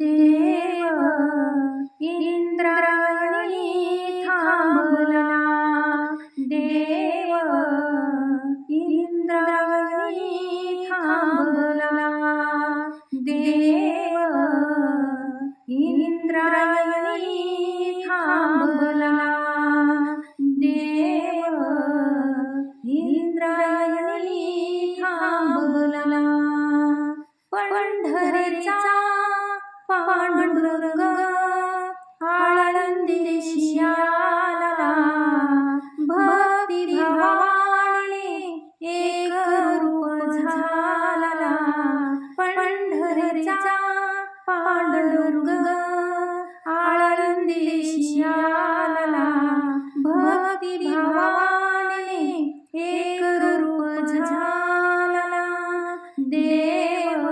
देव इंद्रायणी एक रूप झाला देव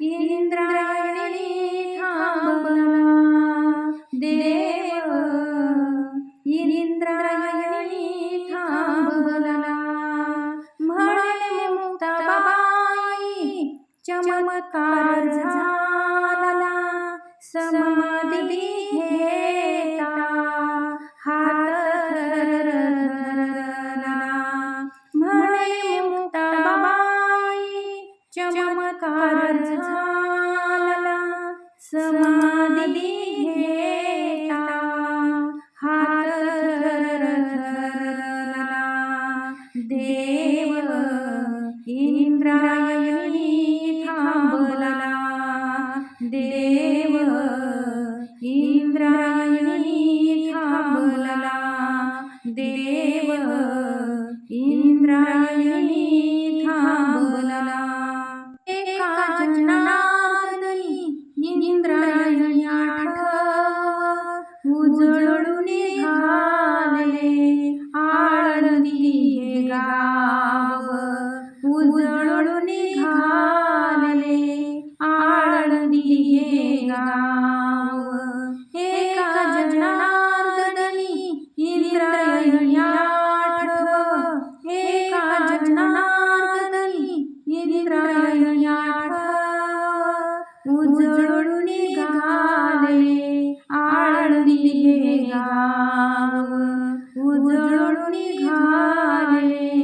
इंद्रायणी थांबला. देव इंद्रायणी थांबला. म्हणे मुक्ताबाई चमत्कार झाला. समाधी चमत्कार झाला समाधी घेता. हात धरला देव इंद्रायणी थांबला. देव इंद्रायणी थांबला. देव इंद्रायणी थांबला. उजळून निघाले आळंदी हे गाव. एका जनार्दनी इंद्रायणी आठव. एका जनार्दनी इंद्रायणी आठव. उजळून निघाले आळंदी हे गाव. उजळून निघाले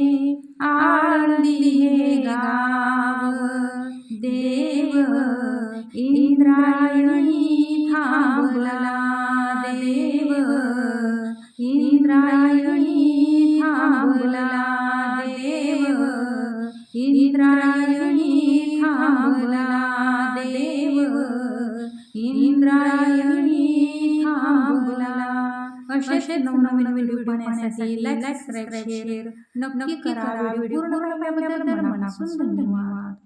थांबला देव इंद्रायणी थांबला देव इंद्रायणी थांबला असे नवनवीन व्हिडिओ पाहण्यासाठी लाईक सबस्क्राईब शेअर नक्की करा व्हिडिओ पूर्ण पाहिल्याबद्दल मनापासून धन्यवाद